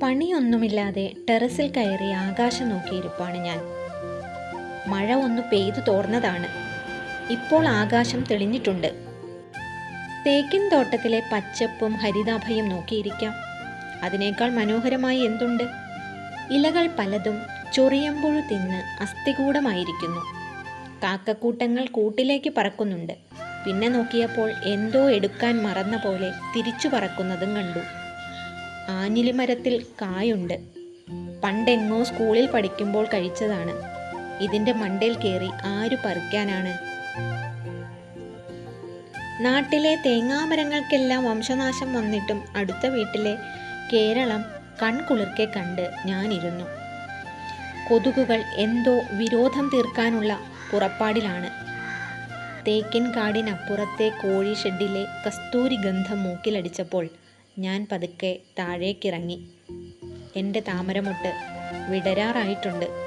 പണിയൊന്നുമില്ലാതെ ടെറസിൽ കയറി ആകാശം നോക്കിയിരിപ്പാണ് ഞാൻ. മഴ ഒന്ന് പെയ്തു തോർന്നതാണ്. ഇപ്പോൾ ആകാശം തെളിഞ്ഞിട്ടുണ്ട്. തേക്കിൻ തോട്ടത്തിലെ പച്ചപ്പും ഹരിതാഭയും നോക്കിയിരിക്കാം. അതിനേക്കാൾ മനോഹരമായി എന്തുണ്ട്? ഇലകൾ പലതും ചൊറിയമ്പുഴു തിന്ന് അസ്ഥികൂടമായിരിക്കുന്നു. കാക്കക്കൂട്ടങ്ങൾ കൂട്ടിലേക്ക് പറക്കുന്നുണ്ട്. പിന്നെ നോക്കിയപ്പോൾ എന്തോ എടുക്കാൻ മറന്ന പോലെ തിരിച്ചു പറക്കുന്നതും കണ്ടു. ആഞ്ഞിലി മരത്തിൽ കായുണ്ട്. പണ്ടെങ്ങോ സ്കൂളിൽ പഠിക്കുമ്പോൾ കഴിച്ചതാണ്. ഇതിന്റെ മണ്ടയിൽ കയറി ആര് പറിക്കാനാണ്? നാട്ടിലെ തേങ്ങാമരങ്ങൾക്കെല്ലാം വംശനാശം വന്നിട്ടും അടുത്ത വീട്ടിലെ കേരളം കൺകുളിർക്കെ കണ്ട് ഞാനിരുന്നു. കൊതുകുകൾ എന്തോ വിരോധം തീർക്കാനുള്ള പുറപ്പാടിലാണ്. തേക്കിൻ കാടിനപ്പുറത്തെ കോഴി ഷെഡിലെ കസ്തൂരി ഗന്ധം മൂക്കിലടിച്ചപ്പോൾ ഞാൻ പതുക്കെ താഴേക്കിറങ്ങി. എന്റെ താമരമൊട്ട് വിടരാറായിട്ടുണ്ട്.